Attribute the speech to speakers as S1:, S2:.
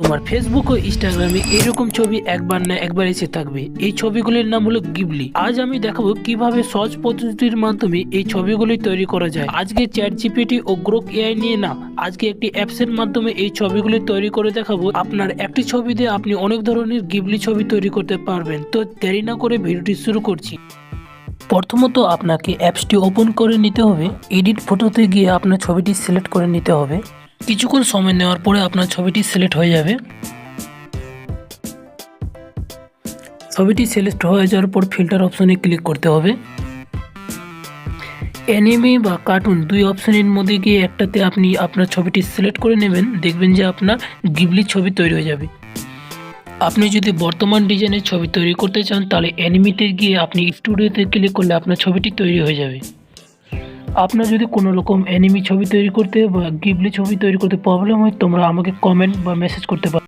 S1: তোমার ফেসবুক ও ইনস্টাগ্রামে এরকম ছবি একবার না একবার এসে থাকবে। এই ছবিগুলির নাম হলো গিবলি আজ আমি দেখাবো কীভাবে সহজ পদ্ধতির মাধ্যমে এই ছবিগুলি তৈরি করা যায়। আজকে চ্যাট জিপিটি ও গ্রোক এআই নিয়ে না, আজকে একটি অ্যাপসের মাধ্যমে এই ছবিগুলি তৈরি করে দেখাবো। আপনার একটি ছবি দিয়ে আপনি অনেক ধরনের গিবলি ছবি তৈরি করতে পারবেন। তো দেরি না করে ভিডিওটি শুরু করছি। প্রথমত আপনাকে অ্যাপসটি ওপেন করে নিতে হবে। এডিট ফটোতে গিয়ে আপনার ছবিটি সিলেক্ট করে নিতে হবে। কিছুক্ষণ সময় নেওয়ার পরে আপনার ছবিটি সিলেক্ট হয়ে যাবে। ছবিটি সিলেক্ট হয়ে যাওয়ার পর ফিল্টার অপশনে ক্লিক করতে হবে। অ্যানিমে বা কার্টুন দুই অপশনের মধ্যে গিয়ে একটাতে আপনি আপনার ছবিটি সিলেক্ট করে নেবেন, দেখবেন যে আপনার গিবলি ছবি তৈরি হয়ে যাবে। আপনি যদি বর্তমান ডিজাইনের ছবি তৈরি করতে চান, তাহলে অ্যানিমিতে গিয়ে আপনি স্টুডিওতে ক্লিক করলে আপনার ছবিটি তৈরি হয়ে যাবে। আপনার যদি কোনো রকম অ্যানিমি ছবি তৈরি করতে বা গিবলি ছবি তৈরি করতে প্রবলেম হয়, তোমরা আমাকে কমেন্ট বা মেসেজ করতে পারো